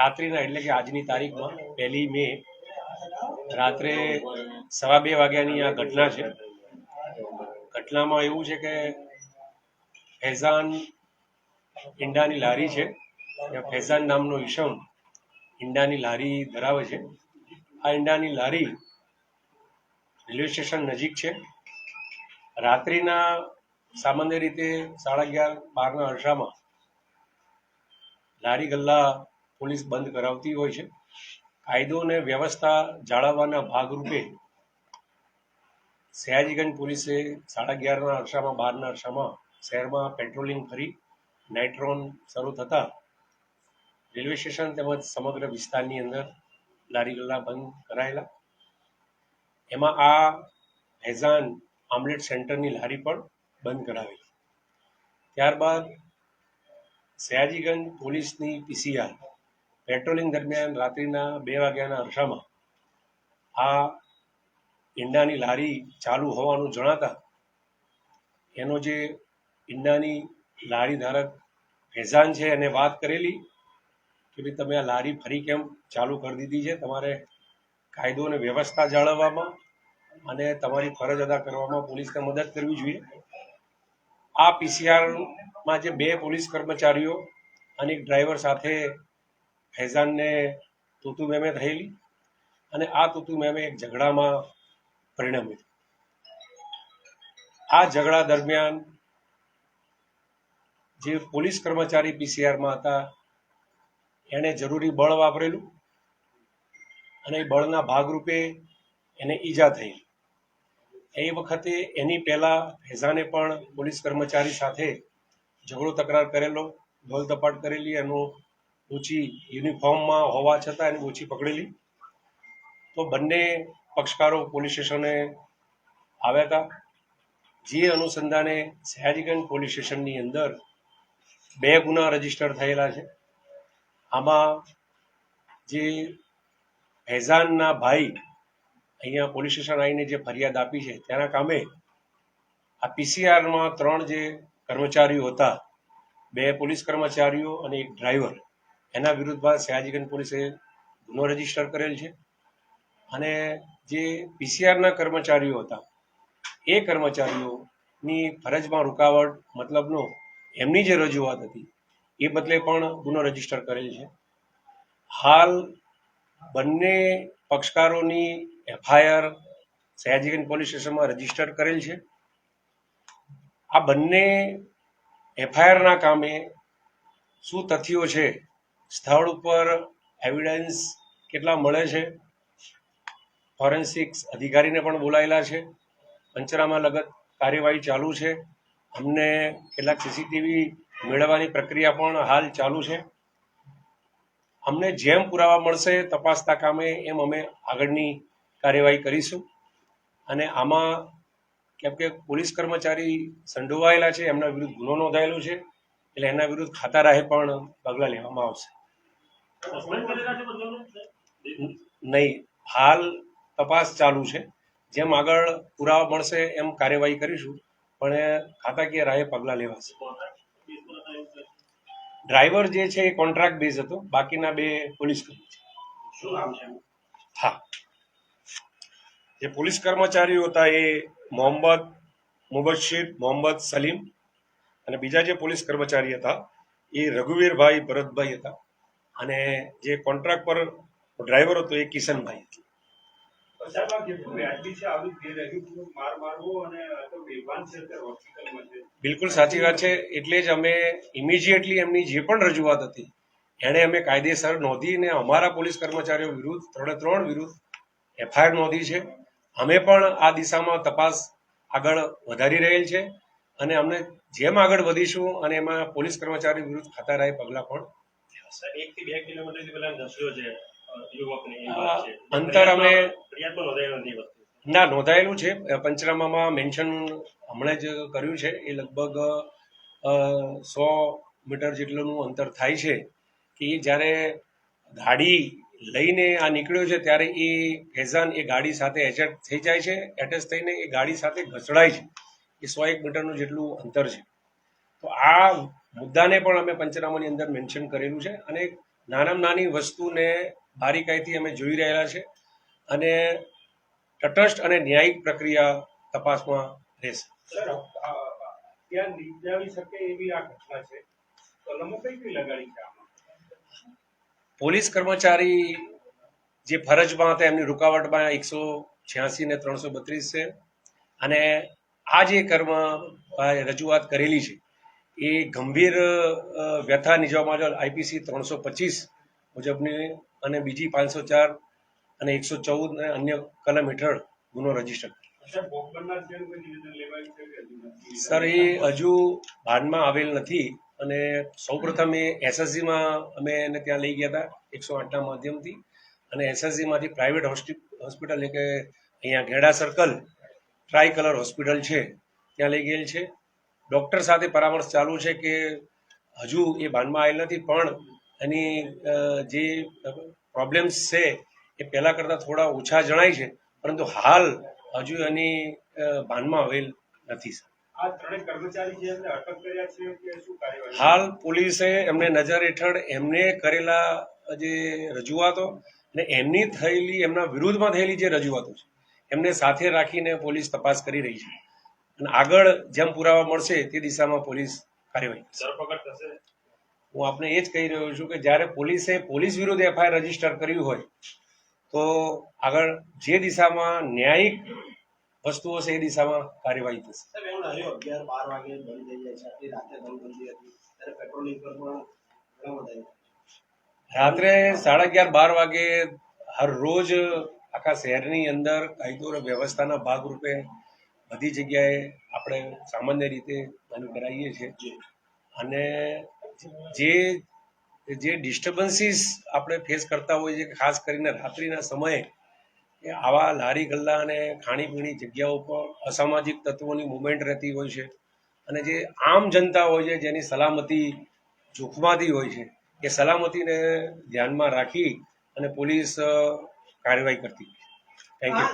રાત્રિના, એટલે કે આજની તારીખમાં, પહેલી મે, રાત્રે સવા બે વાગ્યાની આ ઘટના છે. ઘટનામાં એવું છે કે ફૈઝાન ઈંડાની લારી છે. ફૈઝાન નામનો ઈશમ ઈંડાની લારી ધરાવે છે. આ ઈંડાની લારી રેલવે સ્ટેશન નજીક છે. રાત્રિના સામાન્ય રીતે સાડા અગિયાર બારના અરસામાં લારી ગલ્લા પોલીસ બંધ કરાવતી હોય છે. કાયદો અને વ્યવસ્થા જાળવવાના ભાગરૂપે સયાજીગંજ પોલીસે સાડા અગિયારના અરસામાં, બારના અરસામાં શહેરમાં પેટ્રોલિંગ કરી નાઇટ્રોન શરૂ થતાં રેલવે સ્ટેશન તેમજ સમગ્ર વિસ્તારની અંદર લારી ગલ્લા બંધ કરાયેલા. એમાં આ ફૈઝાન આમલેટ સેન્ટરની લારી પણ બંધ કરાવી ત્યારબાદ સયાજીગંજ પોલીસની પીસીઆર પેટ્રોલિંગ દરમિયાન રાત્રિના બે વાગ્યાના અરસામાં આ ઈંડાની લારી ચાલુ હોવાનું જણાતા એનો જે ઈંડાની લારી ધારક ફેઝાન છે એને વાત કરેલી કે ભાઈ તમે આ લારી ફરી કેમ ચાલુ કરી દીધી છે? તમારે કાયદો અને વ્યવસ્થા જાળવવામાં અને તમારી ફરજ અદા કરવામાં પોલીસને મદદ કરવી જોઈએ. આ પીસીઆરમાં જે બે પોલીસ કર્મચારીઓ અને એક ડ્રાઈવર સાથે ફૈઝાનને તૂતુ મેમે થયેલી અને આ તૂતુ મેમે એક ઝઘડામાં પરિણમ્યું. આ ઝઘડા દરમિયાન જે પોલીસ કર્મચારી પીસીઆરમાં હતા, એણે જરૂરી બળ વાપરેલું અને એ બળના ભાગરૂપે એને ઈજા થઈ. એ વખતે એની પહેલા ફૈઝાને પણ પોલીસ કર્મચારી સાથે ઝઘડો તકરાર કરેલો દોલ તપાટ કરેલી, એનું ઊંચી યુનિફોર્મમાં હોવા છતાં એની ઊંચી પકડેલી. તો બંને પક્ષકારો પોલીસ સ્ટેશને આવ્યા હતા. જે અનુસંધાને સયાજીગંજ પોલીસ સ્ટેશનની અંદર બે ગુના રજિસ્ટર થયેલા છે. આમાં જે ફૈઝાનના ભાઈ અહીંયા પોલીસ સ્ટેશન આવીને જે ફરિયાદ આપી છે, તેના કામે આ પીસીઆરમાં ત્રણ જે કર્મચારીઓ હતા, બે પોલીસ કર્મચારીઓ અને એક ડ્રાઈવર એના વિરુદ્ધમાં સયાજીગંજ પોલીસે ગુનો રજિસ્ટર કરેલ છે. અને જે પીસીઆરના કર્મચારીઓ હતા, એ કર્મચારીઓની ફરજમાં રૂકાવટ, મતલબનો એમની જે રજૂઆત હતી, એ બદલે પણ ગુનો રજિસ્ટર કરેલ છે. હાલ બંને પક્ષકારોની એફઆઈઆર સયાજીગંજ પોલીસ સ્ટેશનમાં રજિસ્ટર કરેલ છે. આ બંને એફઆઈઆરના કામે શું તથ્યો છે સ્થળ ઉપર એવિડન્સ કેટલા મળે છે? ફોરેન્સિક્સ અધિકારીને પણ બોલાયેલા છે. પંચનામા લગત કાર્યવાહી ચાલુ છે. અમને કેટલાક સીસીટીવી મેળવવાની પ્રક્રિયા પણ હાલ ચાલુ છે. અમને જેમ પુરાવા મળશે તપાસતા કામે એમ અમે આગળની કાર્યવાહી કરીશું. અને આમાં કેમ કે પોલીસ કર્મચારી સંડોવાયેલા છે, એમના વિરુદ્ધ ગુનો નોંધાયેલો છે, એટલે એના વિરુદ્ધ ખાતા રાહે પણ પગલાં લેવામાં આવશે. નહીં હાલ તપાસ ચાલુ છે. જેમ આગળ પુરાવા મળશે એમ કાર્યવાહી કરીશું પણ ખાતાકીય રાહે પગલાં લેવાશે. ડ્રાઈવર જે છે એ કોન્ટ્રાક્ટ બેઝ હતો બાકીના બે પોલીસ કર્મચારી. શું નામ છે હા. જે પોલીસ કર્મચારીઓ હતા એ મોહમ્મદ મુબશીર મોહમ્મદ સલીમ અને બીજા જે પોલીસ કર્મચારી હતા એ રઘુવીરભાઈ ભરતભાઈ હતા. અને જે કોન્ટ્રાક્ટ પર ડ્રાઈવર હતો એ કિશનભાઈ હતો. બિલકુલ સાચી વાત છે. એટલે જ અમે ઇમિજિએટલી એમની જે પણ રજૂઆત હતી એણે અમે કાયદેસર નોંધીને અમારા પોલીસ કર્મચારીઓ વિરુદ્ધ ત્રણે ત્રણ વિરુદ્ધ એફઆઈઆર નોંધી છે. અમે પણ આ દિશામાં તપાસ આગળ વધારી રહેલ છે અને અમને જેમ આગળ વધીશું અને એમાં પોલીસ કર્મચારી વિરુદ્ધ ખાતારાય પગલાં પણ એક થી બે કિલોમીટરથી પેલા ધસ્યો છે યુવકને. અંતર અમે- ફરિયાદમાં નોંધાયેલો નથી વસ્તુ. ના નોંધાયેલું છે. પંચનામામાં મેન્શન હમણાં જ કર્યું છે. એ લગભગ સો મીટર જેટલું અંતર થાય છે કે એ જ્યારે ગાડી લઈને આ નીકળ્યો છે ત્યારે એ ફેઝાન એ ગાડી સાથે એચેટ થઈ જાય છે. એટેચ થઈને એ ગાડી સાથે ઘસડાય છે. એ સો એક મીટરનું જેટલું અંતર છે. તો આ મુદ્દાને પણ અમે પંચનામાની અંદર મેન્શન કરેલું છે અને નાનામાં નાની વસ્તુને બારીકાઈથી અમે જોઈ રહેલા છે અને તટસ્થ અને ન્યાયિક પ્રક્રિયા તપાસમાં રહેશે. ત્યાં નિપજાવી શકે એવી આ ઘટના છે? કલમો કઈ કઈ લગાડી છે પોલીસ કર્મચારી જે ફરજમાં હતા એમની રૂકાવટમાં એકસો છ્યાસી ને ત્રણસો બત્રીસ છે અને આ જે કર્મ રજૂઆત કરેલી છે એ ગંભીર વ્યથા નિજવામાં આઈપીસી ત્રણસો પચીસ મુજબની અને બીજી પાંચસો ચાર અને એકસો ચૌદ અને અન્ય કલમ હેઠળ ગુનો રજિસ્ટર? સર એ હજુ ભાનમાં આવેલ નથી અને સૌપ્રથમ એ એસએસજીમાં અમે એને ત્યાં લઈ ગયા હતા એકસો આઠના માધ્યમથી અને એસએસજીમાંથી પ્રાઇવેટ હોસ્પિટલ એટલે કે અહીંયા Gheda circle tricolour hospital છે ત્યાં લઈ ગયેલ છે ડૉક્ટર સાથે પરામર્શ ચાલુ છે કે હજુ એ ભાનમાં આવેલ નથી પણ એની જે પ્રોબ્લેમ્સ છે એ પહેલાં કરતાં થોડા ઓછા જણાય છે પરંતુ હાલ હજુ એની ભાનમાં આવેલ નથી હાલ પોલીસે એમને નજર હેઠળ એમને કરેલા જે રજૂઆતો અને એમની થયેલી એમના વિરુદ્ધમાં થયેલી જે રજૂઆતો છે એમને સાથે રાખીને પોલીસ તપાસ કરી રહી છે. અને આગળ જેમ પુરાવા મળશે તે દિશામાં પોલીસ કાર્યવાહી ધરપકડ થશે? હું આપને એ જ કહી રહ્યો છું કે જ્યારે પોલીસે પોલીસ વિરુદ્ધ એફઆઈઆર રજિસ્ટર કર્યું હોય તો આગળ જે દિશામાં ન્યાયિક વસ્તુઓ છે એ દિશામાં કાર્યવાહી થશે. રાત્રે સાડા અગિયાર બાર વાગે હર રોજ આખા શહેરની અંદર કાયદો અને વ્યવસ્થાના ભાગરૂપે બધી જગ્યાએ આપણે સામાન્ય રીતે એનું કરાવીએ છીએ. અને જે જે ડિસ્ટર્બન્સીસ આપણે ફેસ કરતા હોઈએ છીએ, ખાસ કરીને રાત્રિના સમયે આવા લારી ગલ્લા અને ખાણીપીણી જગ્યાઓ પર અસામાજિક તત્વોની મુવમેન્ટ રહેતી હોય છે. અને જે આમ જનતા હોય છે, જેની સલામતી જોખમાતી હોય છે, એ સલામતીને ધ્યાનમાં રાખી અને પોલીસ કાર્યવાહી કરતી હોય છે. Thank you